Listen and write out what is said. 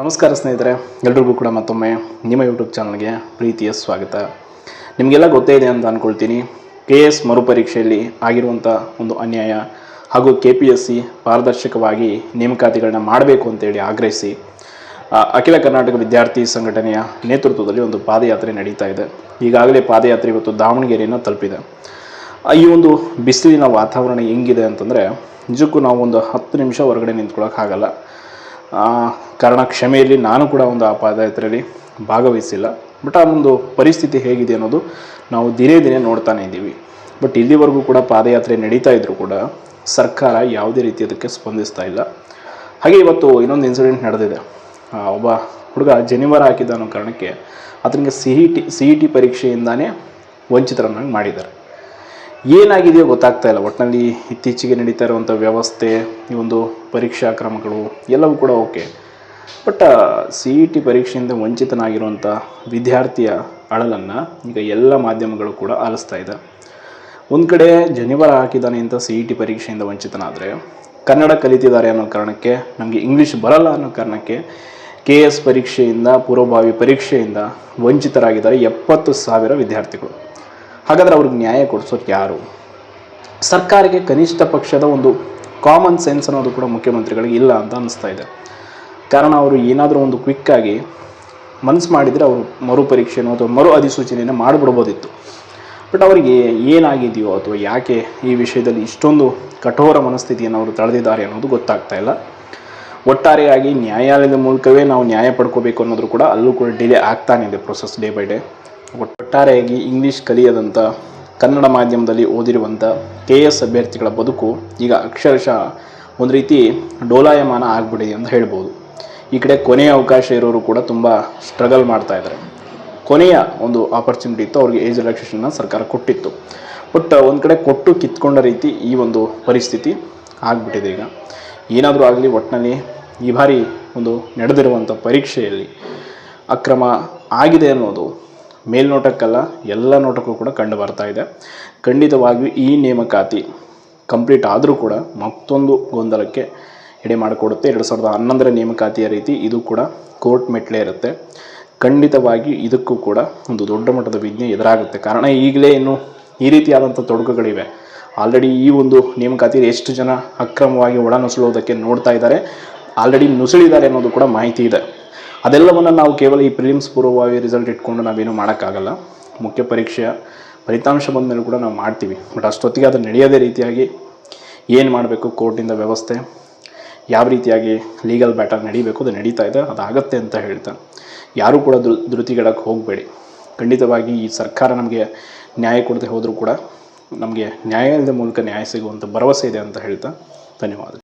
ನಮಸ್ಕಾರ ಸ್ನೇಹಿತರೆ, ಎಲ್ರಿಗೂ ಕೂಡ ಮತ್ತೊಮ್ಮೆ ನಿಮ್ಮ ಯೂಟ್ಯೂಬ್ ಚಾನಲ್ಗೆ ಪ್ರೀತಿಯ ಸ್ವಾಗತ. ನಿಮಗೆಲ್ಲ ಗೊತ್ತೇ ಇದೆ ಅಂತ ಅಂದ್ಕೊಳ್ತೀನಿ ಕೆ ಎಸ್ ಮರುಪರೀಕ್ಷೆಯಲ್ಲಿ ಆಗಿರುವಂಥ ಒಂದು ಅನ್ಯಾಯ ಹಾಗೂ ಕೆ ಪಿ ಎಸ್ ಸಿ ಪಾರದರ್ಶಕವಾಗಿ ನೇಮಕಾತಿಗಳನ್ನ ಮಾಡಬೇಕು ಅಂತೇಳಿ ಆಗ್ರಹಿಸಿ ಅಖಿಲ ಕರ್ನಾಟಕ ವಿದ್ಯಾರ್ಥಿ ಸಂಘಟನೆಯ ನೇತೃತ್ವದಲ್ಲಿ ಒಂದು ಪಾದಯಾತ್ರೆ ನಡೀತಾ ಇದೆ. ಈಗಾಗಲೇ ಪಾದಯಾತ್ರೆ ಇವತ್ತು ದಾವಣಗೆರೆಯನ್ನು ತಲುಪಿದೆ. ಈ ಒಂದು ಬಿಸಿಲಿನ ವಾತಾವರಣ ಹೆಂಗಿದೆ ಅಂತಂದರೆ, ನಿಜಕ್ಕೂ ನಾವು ಒಂದು ಹತ್ತು ನಿಮಿಷ ಹೊರಗಡೆ ನಿಂತ್ಕೊಳ್ಳೋಕ್ಕಾಗಲ್ಲ ಕಾರಣ ಕ್ಷಮೆಯಲ್ಲಿ ನಾನು ಕೂಡ ಒಂದು ಆ ಪಾದಯಾತ್ರೆಯಲ್ಲಿ ಭಾಗವಹಿಸಿಲ್ಲ. ಬಟ್ ಆ ಒಂದು ಪರಿಸ್ಥಿತಿ ಹೇಗಿದೆ ಅನ್ನೋದು ನಾವು ದಿನೇ ದಿನೇ ನೋಡ್ತಾನೆ ಇದ್ದೀವಿ. ಬಟ್ ಇಲ್ಲಿವರೆಗೂ ಕೂಡ ಪಾದಯಾತ್ರೆ ನಡೀತಾ ಇದ್ದರೂ ಕೂಡ ಸರ್ಕಾರ ಯಾವುದೇ ರೀತಿ ಅದಕ್ಕೆ ಸ್ಪಂದಿಸ್ತಾ ಇಲ್ಲ. ಹಾಗೆ ಇವತ್ತು ಇನ್ನೊಂದು ಇನ್ಸಿಡೆಂಟ್ ನಡೆದಿದೆ. ಒಬ್ಬ ಹುಡುಗ ಜನಿವಾರ ಹಾಕಿದ್ದ ಅನ್ನೋ ಕಾರಣಕ್ಕೆ ಅದನಿಗೆ C E T C E T ಪರೀಕ್ಷೆಯಿಂದಾನೇ ವಂಚಿತರನ್ನಾಗಿ ಮಾಡಿದ್ದಾರೆ. ಏನಾಗಿದೆಯೋ ಗೊತ್ತಾಗ್ತಾ ಇಲ್ಲ. ಒಟ್ಟಿನಲ್ಲಿ ಇತ್ತೀಚೆಗೆ ನಡೀತಾ ಇರುವಂಥ ವ್ಯವಸ್ಥೆ, ಈ ಒಂದು ಪರೀಕ್ಷಾ ಕ್ರಮಗಳು ಎಲ್ಲವೂ ಕೂಡ okay. But C E T ಪರೀಕ್ಷೆಯಿಂದ ವಂಚಿತನಾಗಿರುವಂಥ ವಿದ್ಯಾರ್ಥಿಯ ಅಳಲನ್ನು ಈಗ ಎಲ್ಲ ಮಾಧ್ಯಮಗಳು ಕೂಡ ಆಲಿಸ್ತಾ ಇದೆ. ಒಂದು ಕಡೆ ಜನಿವಾರ ಹಾಕಿದ್ದಾನೆ ಅಂತ ಸಿ ಇ ಟಿ ಪರೀಕ್ಷೆಯಿಂದ ವಂಚಿತನಾದರೆ, ಕನ್ನಡ ಕಲಿತಿದ್ದಾರೆ ಅನ್ನೋ ಕಾರಣಕ್ಕೆ, ನಮಗೆ ಇಂಗ್ಲೀಷ್ ಬರಲ್ಲ ಅನ್ನೋ ಕಾರಣಕ್ಕೆ ಕೆ ಎಸ್ ಪರೀಕ್ಷೆಯಿಂದ, ಪೂರ್ವಭಾವಿ ಪರೀಕ್ಷೆಯಿಂದ ವಂಚಿತರಾಗಿದ್ದಾರೆ ಎಪ್ಪತ್ತು ಸಾವಿರ ವಿದ್ಯಾರ್ಥಿಗಳು. ಹಾಗಾದರೆ ಅವ್ರಿಗೆ ನ್ಯಾಯ ಕೊಡಿಸೋರು ಯಾರು? ಸರ್ಕಾರಕ್ಕೆ ಕನಿಷ್ಠ ಪಕ್ಷದ ಒಂದು ಕಾಮನ್ ಸೆನ್ಸ್ ಅನ್ನೋದು ಕೂಡ ಮುಖ್ಯಮಂತ್ರಿಗಳಿಗೆ ಇಲ್ಲ ಅಂತ ಅನಿಸ್ತಾ ಇದೆ. ಕಾರಣ ಅವರು ಏನಾದರೂ ಒಂದು ಕ್ವಿಕ್ಕಾಗಿ ಮನಸ್ಸು ಮಾಡಿದರೆ ಅವರು ಮರು ಪರೀಕ್ಷೆನೋ ಅಥವಾ ಮರು ಅಧಿಸೂಚನೆಯನ್ನು ಮಾಡಿಬಿಡ್ಬೋದಿತ್ತು. ಬಟ್ ಅವರಿಗೆ ಏನಾಗಿದೆಯೋ ಅಥವಾ ಯಾಕೆ ಈ ವಿಷಯದಲ್ಲಿ ಇಷ್ಟೊಂದು ಕಠೋರ ಮನಸ್ಥಿತಿಯನ್ನು ಅವರು ತಳೆದಿದ್ದಾರೆ ಅನ್ನೋದು ಗೊತ್ತಾಗ್ತಾ ಇಲ್ಲ. ಒಟ್ಟಾರೆಯಾಗಿ ನ್ಯಾಯಾಲಯದ ಮೂಲಕವೇ ನಾವು ನ್ಯಾಯ ಪಡ್ಕೋಬೇಕು ಅನ್ನೋದು ಕೂಡ ಅಲ್ಲೂ ಕೂಡ ಡಿಲೇ ಆಗ್ತಾನೆ ಇದೆ ಪ್ರೊಸೆಸ್ ಡೇ ಬೈ ಡೇ ಒಟ್ಟಾರೆಯಾಗಿ ಇಂಗ್ಲೀಷ್ ಕಲಿಯದಂಥ ಕನ್ನಡ ಮಾಧ್ಯಮದಲ್ಲಿ ಓದಿರುವಂಥ ಕೆ ಎಸ್ ಅಭ್ಯರ್ಥಿಗಳ ಬದುಕು ಈಗ ಅಕ್ಷರಶಃ ಒಂದು ರೀತಿ ಡೋಲಾಯಮಾನ ಆಗ್ಬಿಟ್ಟಿದೆ ಅಂತ ಹೇಳ್ಬೋದು. ಈ ಕಡೆ ಕೊನೆಯ ಅವಕಾಶ ಇರೋರು ಕೂಡ ತುಂಬ ಸ್ಟ್ರಗಲ್ ಮಾಡ್ತಾ ಇದ್ದಾರೆ. ಕೊನೆಯ ಒಂದು ಆಪರ್ಚುನಿಟಿ ಇತ್ತು, ಅವ್ರಿಗೆ ಏಜ್ ರಿಲ್ಯಾಕ್ಸೇಷನ್ನ ಸರ್ಕಾರ ಕೊಟ್ಟಿತ್ತು. ಬಟ್ ಒಂದು ಕಡೆ ಕೊಟ್ಟು ಕಿತ್ಕೊಂಡ ರೀತಿ ಈ ಒಂದು ಪರಿಸ್ಥಿತಿ ಆಗ್ಬಿಟ್ಟಿದೆ ಈಗ. ಏನಾದರೂ ಆಗಲಿ ಒಟ್ಟಿನಲ್ಲಿ ಈ ಬಾರಿ ಒಂದು ನಡೆದಿರುವಂಥ ಪರೀಕ್ಷೆಯಲ್ಲಿ ಅಕ್ರಮ ಆಗಿದೆ ಅನ್ನೋದು ಮೇಲ್ನೋಟಕ್ಕಲ್ಲ, ಎಲ್ಲ ನೋಟಕ್ಕೂ ಕೂಡ ಕಂಡು ಬರ್ತಾ ಇದೆ. ಖಂಡಿತವಾಗಿಯೂ ಈ ನೇಮಕಾತಿ ಕಂಪ್ಲೀಟ್ ಆದರೂ ಕೂಡ ಮತ್ತೊಂದು ಗೊಂದಲಕ್ಕೆ ಎಡೆ ಮಾಡಿಕೊಡುತ್ತೆ. ಎರಡು ಸಾವಿರದ ಹನ್ನೊಂದರ ನೇಮಕಾತಿಯ ರೀತಿ ಇದು ಕೂಡ ಕೋರ್ಟ್ ಮೆಟ್ಲೇ ಇರುತ್ತೆ. ಖಂಡಿತವಾಗಿ ಇದಕ್ಕೂ ಕೂಡ ಒಂದು ದೊಡ್ಡ ಮಟ್ಟದ ವಿಜ್ಞೆ ಎದುರಾಗುತ್ತೆ. ಕಾರಣ ಈಗಲೇ ಇನ್ನು ಈ ರೀತಿಯಾದಂಥ ತೊಡಕುಗಳಿವೆ. ಆಲ್ರೆಡಿ ಈ ಒಂದು ನೇಮಕಾತಿಯಲ್ಲಿ ಎಷ್ಟು ಜನ ಅಕ್ರಮವಾಗಿ ಒಳನುಸುಳುವುದಕ್ಕೆ ನೋಡ್ತಾ ಇದ್ದಾರೆ. ಆಲ್ರೆಡಿ ನುಸುಳಿದ್ದಾರೆ ಅನ್ನೋದು ಕೂಡ ಮಾಹಿತಿ ಇದೆ. ಅದೆಲ್ಲವನ್ನು ನಾವು ಕೇವಲ ಈ ಪ್ರಿಲಿಮ್ಸ್ ಪೂರ್ವವಾಗಿ ರಿಸಲ್ಟ್ ಇಟ್ಕೊಂಡು ನಾವೇನು ಮಾಡೋಕ್ಕಾಗಲ್ಲ. ಮುಖ್ಯ ಪರೀಕ್ಷೆಯ ಫಲಿತಾಂಶ ಬಂದ ಮೇಲೆ ಕೂಡ ನಾವು ಮಾಡ್ತೀವಿ. ಬಟ್ ಅಷ್ಟೊತ್ತಿಗೆ ಅದು ನಡೆಯೋದೇ ರೀತಿಯಾಗಿ ಏನು ಮಾಡಬೇಕು ಕೋರ್ಟಿಂದ ವ್ಯವಸ್ಥೆ, ಯಾವ ರೀತಿಯಾಗಿ ಲೀಗಲ್ ಬ್ಯಾಟರ್ ನಡೀಬೇಕು, ಅದು ನಡೀತಾ ಇದೆ, ಅದಾಗತ್ತೆ ಅಂತ ಹೇಳ್ತಾ. ಯಾರೂ ಕೂಡ ಧೃ ಧೃತಿಗಿಡಕ್ಕೆ ಹೋಗಬೇಡಿ. ಖಂಡಿತವಾಗಿ ಈ ಸರ್ಕಾರ ನಮಗೆ ನ್ಯಾಯ ಕೊಡದೆ ಹೋದರೂ ಕೂಡ ನಮಗೆ ನ್ಯಾಯಾಲಯದ ಮೂಲಕ ನ್ಯಾಯ ಸಿಗುವಂಥ ಭರವಸೆ ಇದೆ ಅಂತ ಹೇಳ್ತಾ. ಧನ್ಯವಾದ